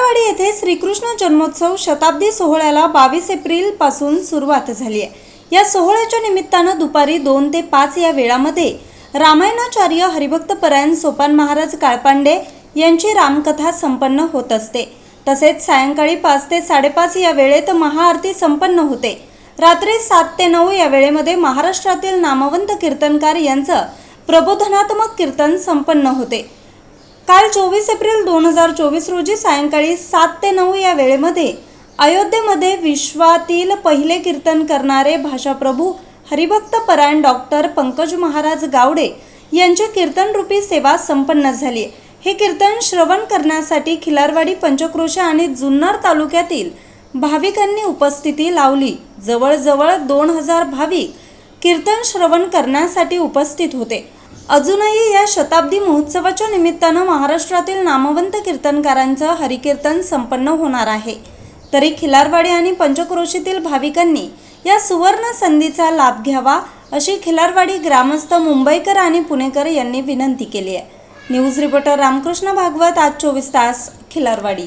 खिलारवाडी येथे श्रीकृष्ण जन्मोत्सव शताब्दी सोहळ्याला बावीस एप्रिलपासून सुरुवात झाली आहे. या सोहळ्याच्या निमित्तानं दुपारी दोन ते पाच या वेळामध्ये रामायणाचार्य हरिभक्त परायण सोपान महाराज काळपांडे यांची रामकथा संपन्न होत असते. तसेच सायंकाळी पाच ते साडेपाच या वेळेत महाआरती संपन्न होते. रात्री सात ते नऊ या वेळेमध्ये महाराष्ट्रातील नामवंत कीर्तनकार यांचं प्रबोधनात्मक कीर्तन संपन्न होते. काल चोवीस एप्रिल दोन हजार चोवीस रोजी सायंकाळी सात ते नऊ या वेळेमध्ये अयोध्येमध्ये विश्वातील पहिले कीर्तन करणारे भाषाप्रभू हरिभक्त परायण डॉक्टर पंकज महाराज गावडे यांची कीर्तनरूपी सेवा संपन्न झाली. हे कीर्तन श्रवण करण्यासाठी खिलारवाडी पंचक्रोशा आणि जुन्नर तालुक्यातील भाविकांनी उपस्थिती लावली. जवळजवळ दोन हजार भाविक कीर्तन श्रवण करण्यासाठी उपस्थित होते. अजूनही या शताब्दी महोत्सवाच्या निमित्तानं महाराष्ट्रातील नामवंत कीर्तनकारांचं हरिकीर्तन संपन्न होणार आहे. तरी खिलारवाडी आणि पंचक्रोशीतील भाविकांनी या सुवर्ण संधीचा लाभ घ्यावा अशी खिलारवाडी ग्रामस्थ मुंबईकर आणि पुणेकर यांनी विनंती केली आहे. न्यूज रिपोर्टर रामकृष्ण भागवत आज चोवीस तास खिलारवाडी.